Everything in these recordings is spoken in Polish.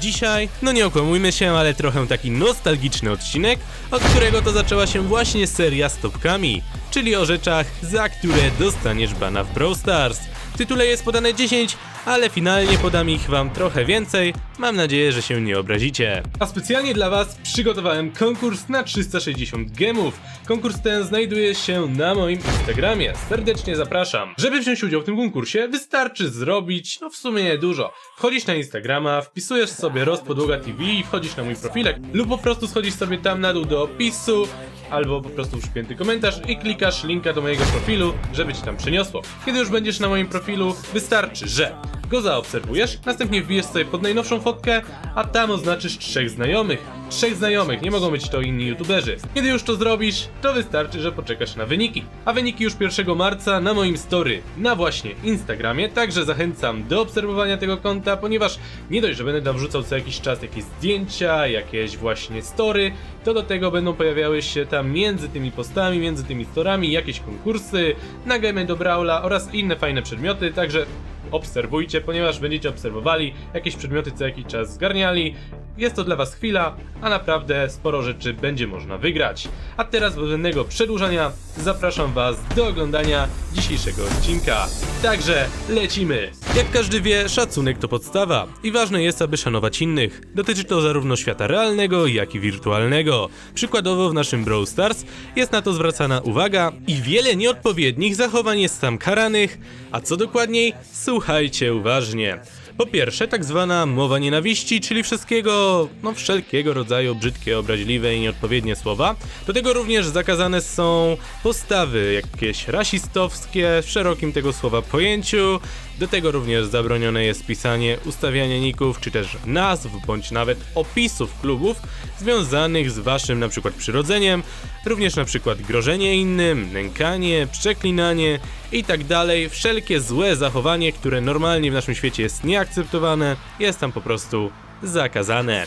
Dzisiaj, no nie okłamujmy się, ale trochę taki nostalgiczny odcinek, od którego to zaczęła się właśnie seria z topkami, czyli o rzeczach, za które dostaniesz bana w Brawl Stars. W tytule jest podane 10, ale finalnie podam ich wam trochę więcej. Mam nadzieję, że się nie obrazicie. A specjalnie dla was przygotowałem konkurs na 360 gemów. Konkurs ten znajduje się na moim Instagramie. Serdecznie zapraszam. Żeby wziąć udział w tym konkursie, wystarczy zrobić, no w sumie niedużo. Wchodzisz na Instagrama, wpisujesz sobie rozpodłoga TV i wchodzisz na mój profilek, lub po prostu schodzisz sobie tam na dół do opisu, albo po prostu w przypięty komentarz i klikasz linka do mojego profilu, żeby ci tam przeniosło. Kiedy już będziesz na moim profilu, wystarczy, że go zaobserwujesz, następnie wbijesz sobie pod najnowszą fotkę, a tam oznaczysz trzech znajomych. Trzech znajomych, nie mogą być to inni youtuberzy. Kiedy już to zrobisz, to wystarczy, że poczekasz na wyniki. A wyniki już 1 marca na moim story, na właśnie Instagramie, także zachęcam do obserwowania tego konta, ponieważ nie dość, że będę tam wrzucał co jakiś czas jakieś zdjęcia, jakieś właśnie story, to do tego będą pojawiały się tam między tymi postami, między tymi storami jakieś konkursy, na gemy do Brawla oraz inne fajne przedmioty, także obserwujcie, ponieważ będziecie obserwowali, jakieś przedmioty co jakiś czas zgarniali. Jest to dla Was chwila, a naprawdę sporo rzeczy będzie można wygrać. A teraz bez żadnego przedłużania zapraszam Was do oglądania dzisiejszego odcinka. Także lecimy! Jak każdy wie, szacunek to podstawa i ważne jest, aby szanować innych. Dotyczy to zarówno świata realnego, jak i wirtualnego. Przykładowo w naszym Brawl Stars jest na to zwracana uwaga i wiele nieodpowiednich zachowań jest tam karanych, a co dokładniej, słuchajcie uważnie. Po pierwsze, tak zwana mowa nienawiści, czyli wszystkiego, no wszelkiego rodzaju brzydkie, obraźliwe i nieodpowiednie słowa. Do tego również zakazane są postawy jakieś rasistowskie w szerokim tego słowa pojęciu. Do tego również zabronione jest pisanie, ustawianie ników, czy też nazw, bądź nawet opisów klubów związanych z waszym na przykład przyrodzeniem, również na przykład grożenie innym, nękanie, przeklinanie i tak dalej. Wszelkie złe zachowanie, które normalnie w naszym świecie jest nieakceptowane, jest tam po prostu zakazane.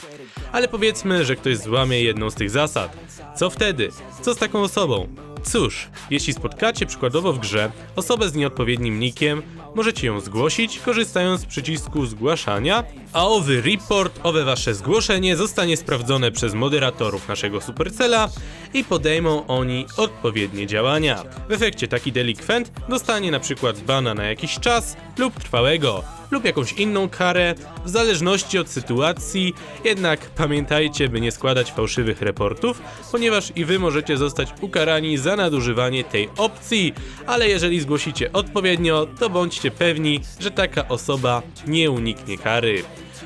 Ale powiedzmy, że ktoś złamie jedną z tych zasad. Co wtedy? Co z taką osobą? Cóż, jeśli spotkacie przykładowo w grze osobę z nieodpowiednim nickiem, możecie ją zgłosić korzystając z przycisku zgłaszania, a owy report, owe wasze zgłoszenie zostanie sprawdzone przez moderatorów naszego Supercella i podejmą oni odpowiednie działania. W efekcie taki delikwent dostanie na przykład bana na jakiś czas lub trwałego, lub jakąś inną karę, w zależności od sytuacji, jednak pamiętajcie, by nie składać fałszywych reportów, ponieważ i wy możecie zostać ukarani za nadużywanie tej opcji, ale jeżeli zgłosicie odpowiednio, to bądźcie pewni, że taka osoba nie uniknie kary.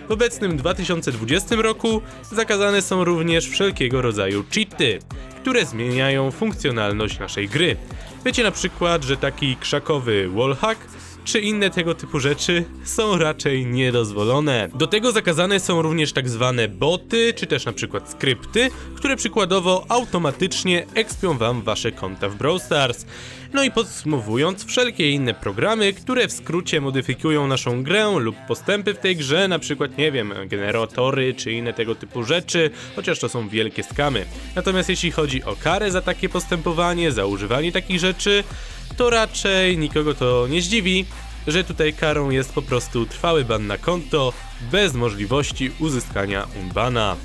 W obecnym 2020 roku zakazane są również wszelkiego rodzaju cheaty, które zmieniają funkcjonalność naszej gry. Wiecie na przykład, że taki krzakowy wallhack czy inne tego typu rzeczy są raczej niedozwolone. Do tego zakazane są również tak zwane boty, czy też na przykład skrypty, które przykładowo automatycznie ekspią wam wasze konta w Brawl Stars. No i podsumowując, wszelkie inne programy, które w skrócie modyfikują naszą grę lub postępy w tej grze, na przykład, nie wiem, generatory czy inne tego typu rzeczy, chociaż to są wielkie skamy. Natomiast jeśli chodzi o karę za takie postępowanie, za używanie takich rzeczy, to raczej nikogo to nie zdziwi, że tutaj karą jest po prostu trwały ban na konto bez możliwości uzyskania unbana.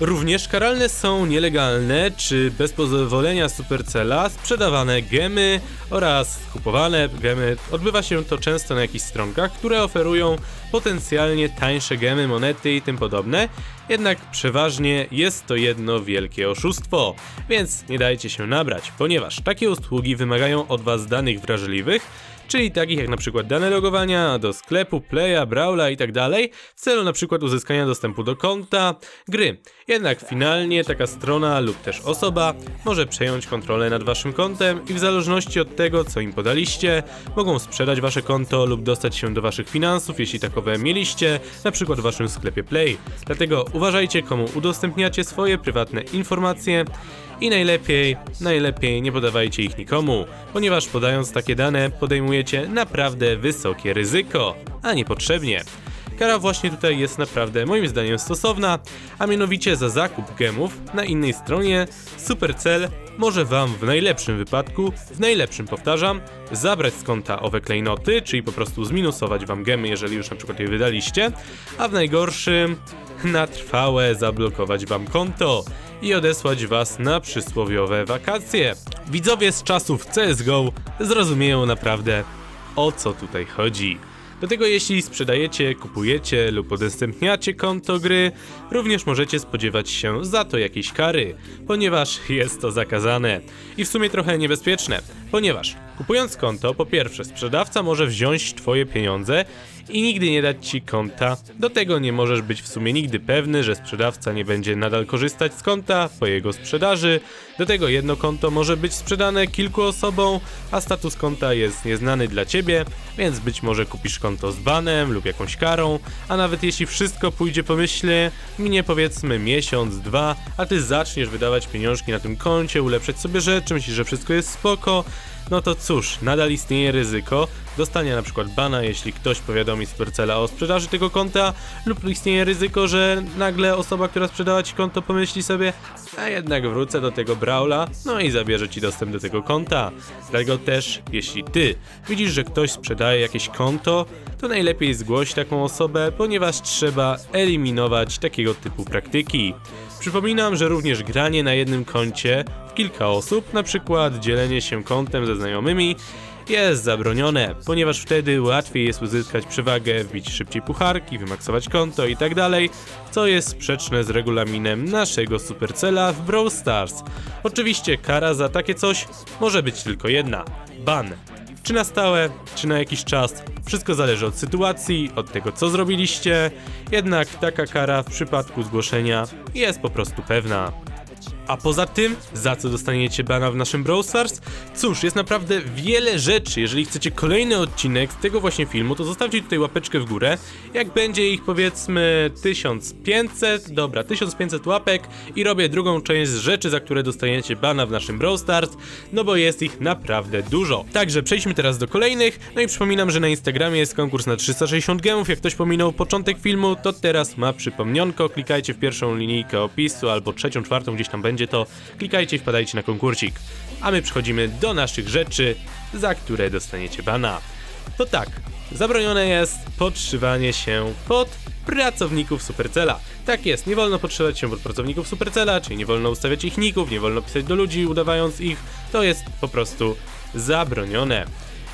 Również karalne są nielegalne czy bez pozwolenia Supercella sprzedawane gemy oraz kupowane gemy. Odbywa się to często na jakichś stronkach, które oferują potencjalnie tańsze gemy, monety i tym podobne. Jednak przeważnie jest to jedno wielkie oszustwo, więc nie dajcie się nabrać, ponieważ takie usługi wymagają od Was danych wrażliwych, czyli takich jak na przykład dane logowania do sklepu, playa, brawla i tak w celu przykład uzyskania dostępu do konta, gry. Jednak finalnie taka strona lub też osoba może przejąć kontrolę nad waszym kontem i w zależności od tego, co im podaliście, mogą sprzedać wasze konto lub dostać się do waszych finansów, jeśli takowe mieliście, przykład w waszym sklepie Play. Dlatego uważajcie, komu udostępniacie swoje prywatne informacje i najlepiej, najlepiej nie podawajcie ich nikomu, ponieważ podając takie dane podejmujecie naprawdę wysokie ryzyko, a niepotrzebnie. Kara właśnie tutaj jest naprawdę moim zdaniem stosowna, a mianowicie za zakup gemów na innej stronie Supercell może wam w najlepszym wypadku, w najlepszym powtarzam, zabrać z konta owe klejnoty, czyli po prostu zminusować wam gemy, jeżeli już na przykład je wydaliście, a w najgorszym na trwałe zablokować wam konto i odesłać was na przysłowiowe wakacje. Widzowie z czasów CSGO zrozumieją naprawdę o co tutaj chodzi. Do tego jeśli sprzedajecie, kupujecie lub udostępniacie konto gry, również możecie spodziewać się za to jakiejś kary, ponieważ jest to zakazane. I w sumie trochę niebezpieczne, ponieważ kupując konto, po pierwsze sprzedawca może wziąć twoje pieniądze i nigdy nie dać ci konta. Do tego nie możesz być w sumie nigdy pewny, że sprzedawca nie będzie nadal korzystać z konta po jego sprzedaży. Do tego jedno konto może być sprzedane kilku osobom, a status konta jest nieznany dla ciebie, więc być może kupisz konto z banem lub jakąś karą, a nawet jeśli wszystko pójdzie po myśli, minie powiedzmy miesiąc, dwa, a ty zaczniesz wydawać pieniążki na tym koncie, ulepszać sobie rzeczy, myślisz, że wszystko jest spoko, no to cóż, nadal istnieje ryzyko dostania na przykład bana, jeśli ktoś powiadomi Supercella o sprzedaży tego konta, lub istnieje ryzyko, że nagle osoba, która sprzedała ci konto pomyśli sobie, a jednak wrócę do tego Brawla, no i zabierze ci dostęp do tego konta. Dlatego też, jeśli ty widzisz, że ktoś sprzedaje jakieś konto, to najlepiej zgłoś taką osobę, ponieważ trzeba eliminować takiego typu praktyki. Przypominam, że również granie na jednym koncie kilka osób, na przykład dzielenie się kontem ze znajomymi, jest zabronione, ponieważ wtedy łatwiej jest uzyskać przewagę, wbić szybciej pucharki, wymaksować konto i tak co jest sprzeczne z regulaminem naszego Supercella w Brawl Stars. Oczywiście kara za takie coś może być tylko jedna: ban. Czy na stałe, czy na jakiś czas, wszystko zależy od sytuacji, od tego co zrobiliście, jednak taka kara w przypadku zgłoszenia jest po prostu pewna. A poza tym, za co dostaniecie bana w naszym Brawl Stars? Cóż, jest naprawdę wiele rzeczy. Jeżeli chcecie kolejny odcinek z tego właśnie filmu, to zostawcie tutaj łapeczkę w górę. Jak będzie ich powiedzmy 1500, dobra, 1500 łapek i robię drugą część z rzeczy, za które dostaniecie bana w naszym Brawl Stars, no bo jest ich naprawdę dużo. Także przejdźmy teraz do kolejnych. No i przypominam, że na Instagramie jest konkurs na 360 gemów. Jak ktoś pominął początek filmu, to teraz ma przypomnionko. Klikajcie w pierwszą linijkę opisu albo trzecią, czwartą, gdzieś tam będzie to. Klikajcie wpadajcie na konkursik. A my przechodzimy do naszych rzeczy, za które dostaniecie bana. To tak, zabronione jest podszywanie się pod pracowników Supercella. Tak jest, nie wolno podszywać się pod pracowników Supercella, czyli nie wolno ustawiać ich ników, nie wolno pisać do ludzi udawając ich. To jest po prostu zabronione.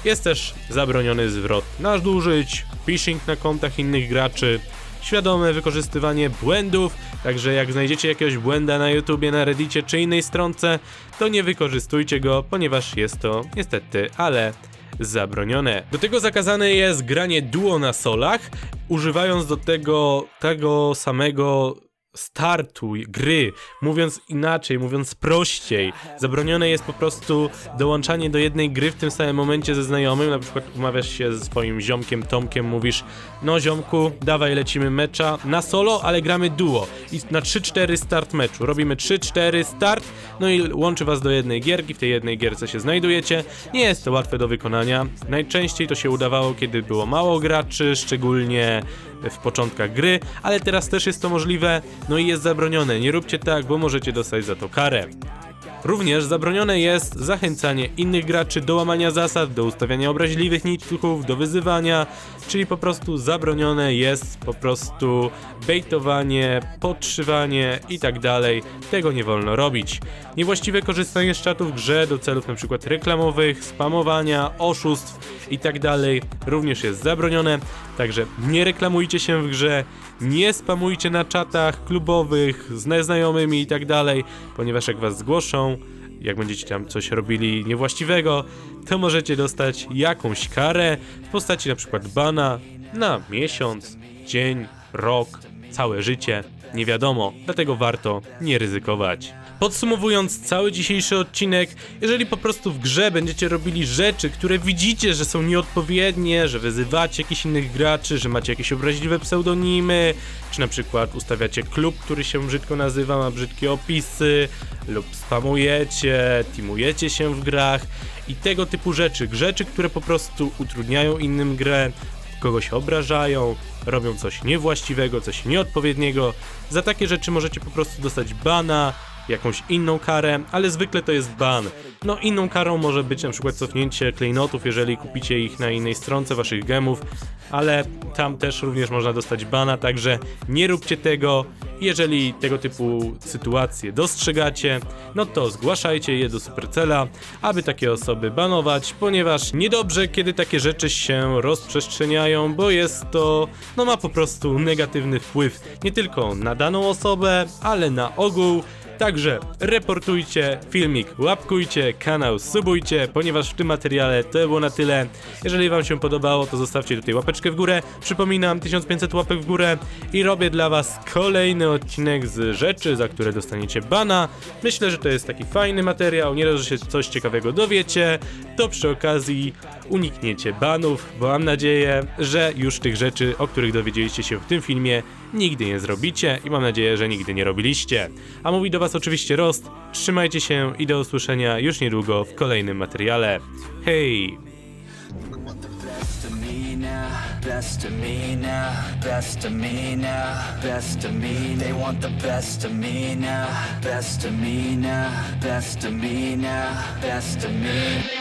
Jest też zabroniony zwrot nadużyć, phishing na kontach innych graczy, świadome wykorzystywanie błędów, także jak znajdziecie jakiegoś błęda na YouTubie, na Reddicie czy innej stronce, to nie wykorzystujcie go, ponieważ jest to niestety, ale zabronione. Do tego zakazane jest granie duo na solach, używając do tego tego samego startu gry, mówiąc inaczej, mówiąc prościej. Zabronione jest po prostu dołączanie do jednej gry w tym samym momencie ze znajomym, na przykład umawiasz się ze swoim ziomkiem Tomkiem, mówisz no ziomku, dawaj lecimy mecza na solo, ale gramy duo i na 3-4 start meczu. Robimy 3-4 start, no i łączy was do jednej gierki, w tej jednej gierce się znajdujecie. Nie jest to łatwe do wykonania. Najczęściej to się udawało, kiedy było mało graczy, szczególnie w początkach gry, ale teraz też jest to możliwe, no i jest zabronione. Nie róbcie tak, bo możecie dostać za to karę. Również zabronione jest zachęcanie innych graczy do łamania zasad, do ustawiania obraźliwych ników, do wyzywania, czyli po prostu zabronione jest po prostu bejtowanie, podszywanie i tak dalej. Tego nie wolno robić. Niewłaściwe korzystanie z czatu w grze do celów np. reklamowych, spamowania, oszustw i tak dalej również jest zabronione. Także nie reklamujcie się w grze, nie spamujcie na czatach klubowych z neznajomymi i tak dalej, ponieważ jak was zgłoszą, jak będziecie tam coś robili niewłaściwego, to możecie dostać jakąś karę w postaci na przykład bana na miesiąc, dzień, rok, całe życie. Nie wiadomo, dlatego warto nie ryzykować. Podsumowując cały dzisiejszy odcinek, jeżeli po prostu w grze będziecie robili rzeczy, które widzicie, że są nieodpowiednie, że wyzywacie jakichś innych graczy, że macie jakieś obraźliwe pseudonimy, czy na przykład ustawiacie klub, który się brzydko nazywa, ma brzydkie opisy, lub spamujecie, teamujecie się w grach i tego typu rzeczy, rzeczy, które po prostu utrudniają innym grę, kogoś obrażają, robią coś niewłaściwego, coś nieodpowiedniego. Za takie rzeczy możecie po prostu dostać bana jakąś inną karę, ale zwykle to jest ban. No inną karą może być na przykład cofnięcie klejnotów, jeżeli kupicie ich na innej stronce waszych gemów, ale tam też również można dostać bana, także nie róbcie tego. Jeżeli tego typu sytuacje dostrzegacie, no to zgłaszajcie je do Supercella, aby takie osoby banować, ponieważ niedobrze, kiedy takie rzeczy się rozprzestrzeniają, bo jest to, no ma po prostu negatywny wpływ nie tylko na daną osobę, ale na ogół. Także reportujcie, filmik łapkujcie, kanał subujcie, ponieważ w tym materiale to było na tyle. Jeżeli wam się podobało, to zostawcie tutaj łapeczkę w górę. Przypominam, 1500 łapek w górę i robię dla was kolejny odcinek z rzeczy, za które dostaniecie bana. Myślę, że to jest taki fajny materiał, nie dość, że się coś ciekawego dowiecie, to przy okazji unikniecie banów, bo mam nadzieję, że już tych rzeczy, o których dowiedzieliście się w tym filmie, nigdy nie zrobicie i mam nadzieję, że nigdy nie robiliście. A mówi do Was oczywiście Rost, trzymajcie się i do usłyszenia już niedługo w kolejnym materiale. Hej! best of me now, best of me now, best of me. They want the best of me now, best of me now, best of me now, best of me.